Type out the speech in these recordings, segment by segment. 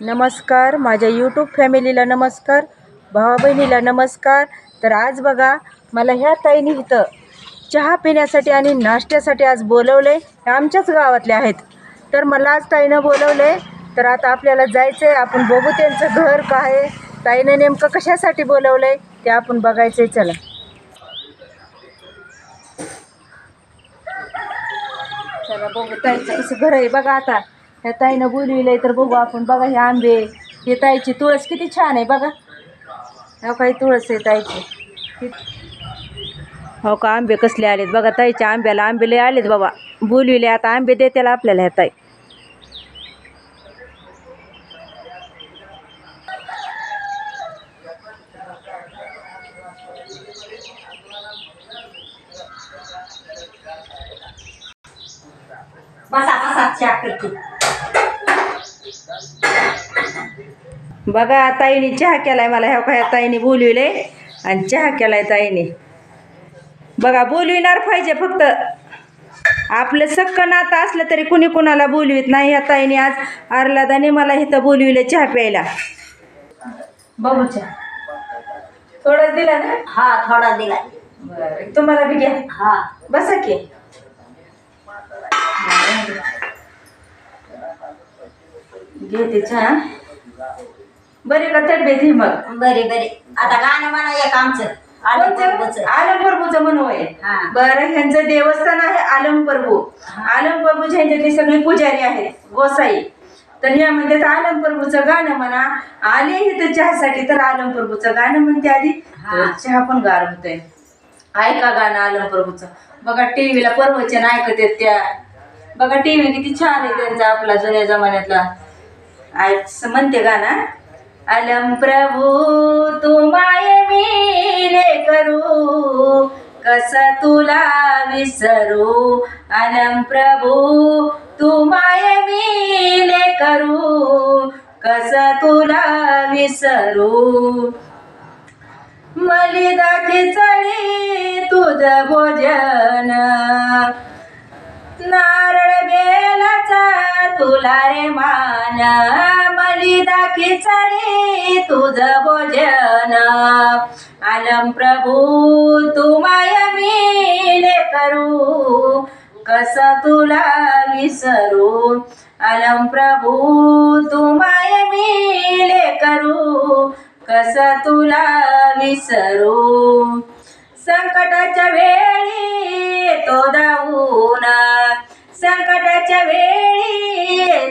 नमस्कार. माझ्या यूट्यूब फॅमिलीला नमस्कार. भावा बहिणीला नमस्कार. तर आज बघा मला ह्या ताईने इथं चहा पिण्यासाठी आणि नाश्त्यासाठी आज बोलवले. हे आमच्याच गावातले आहेत. तर मला आज ताईनं बोलवले. तर आता आपल्याला जायचं आहे आपण बघू त्यांचं घर काय आहे. ताईनं नेमकं कशासाठी बोलवलं आहे ते आपण बघायचं आहे चला. चला बघू. ताईचं कसं घर आहे बघा आता. ह्या ताईनं बोलविलंय तर बघू आपण. बघा हे आंबे हे ताईची तुळस किती छान आहे बघा. हो काही तुळस आहे ताईची. हो का आंबे कसले आलेत बघा ताईच्या आंब्याला आंबे लय आलेत बाबा. बोलविले आता आंबे देत्याला आपल्याला ह्या ताई. बसा बसा चहा करते. बघा ताईने चहा केलाय मला. ह्या काय ताईने बोलविले आणि चहा केलाय ताईने. बघा बोलविणार पाहिजे फक्त. आपलं सक्क नातं असलं तरी कुणी कुणाला बोलवीत नाही. ह्या ताईने आज आरलादाने मला इथं बोलविले चहा प्यायला. बघू चहा. थोडंच दिला ना? हा थोडा दिला. बरं तुम्हाला बी घ्या. हा. बसा की. घेते चहा बरे का तब्येत ही मग? बरे बरे. आता गाणं म्हणा एक आमचं. आलम प्रभूचं म्हणू आहे हा. बरं ह्यांचं देवस्थान आहे आलम प्रभू आलम प्रभू ह्यांच्यातले सगळे पुजारी आहेत गोसाई. तर या म्हणतात आलम प्रभूचं गाणं म्हणा. आले इथं चहासाठी तर आलम प्रभूचं गाणं म्हणते आधी. तर हा. चहा पण गार होतंय. ऐका गाणं आलम प्रभूचं बघा टीव्हीला प्रवचन ऐकत आहेत त्या. बघा टीव्ही किती छान आहे त्यांचा आपला जुन्या जमान्यातला. आज म्हणते गाणं अलम प्रभू तू माय मिले करू कस तुला विसरू? अलम प्रभू तू माय मिले करू कस तुला विसरू? मलिदा खिचडी तुझ भोजन ना तुला रे मान मलिदा खिचडी तुझ भोजन. आलम प्रभू तू माय मिले करू. कस तुला विसरू? आलम प्रभू तू माय मिले करू. कस तुला विसरू? संकटाच्या वेळी तो दाऊन संकटाच्या वेळी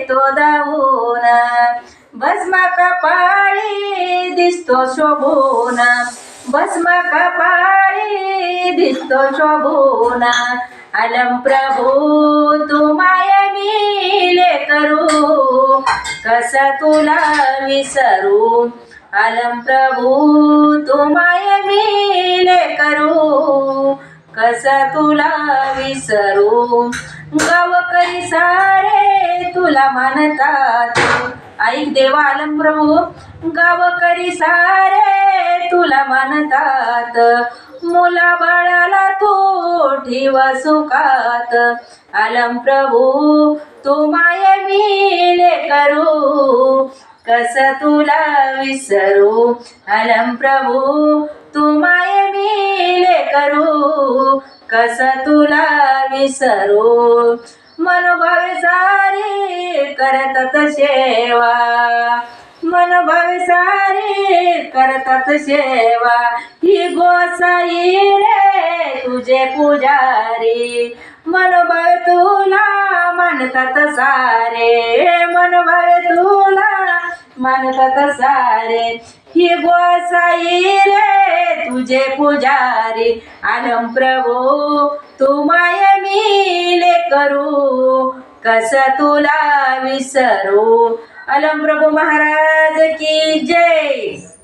तो धावून भस्मा कपाळी दिसतो शोभून. भस्मा कपाळी दिसतो शोभून. अलम प्रभू तू माया मिले करू. कस तुला विसरू? अलम प्रभू तू माय मिले करू. कस तुला विसरू? गावकरी सारे तुला मानतात ऐक देवा आलम प्रभू हो, गावकरी सारे तुला मानतात मुला बाळाला तू ठेव सुखात. आलम प्रभू हो, तू माय मिले करू. कस तुला विसरू? आलम प्रभू हो, तू माय मिले करू. कस तुला विसरू? मनोभावे सारी करतात सेवा. मनोभावे सारे करतात सेवा. ही गोसाई रे तुझे पुजारी. मनोभावे तुला मानतात सारे. मनोभावे तुला मानतात सारे. ही गोसाई रे तुझे पुजारी. आलम प्रभू तू माय मिले करू. कस तुला विसरू? अलम प्रभू महाराज की जय!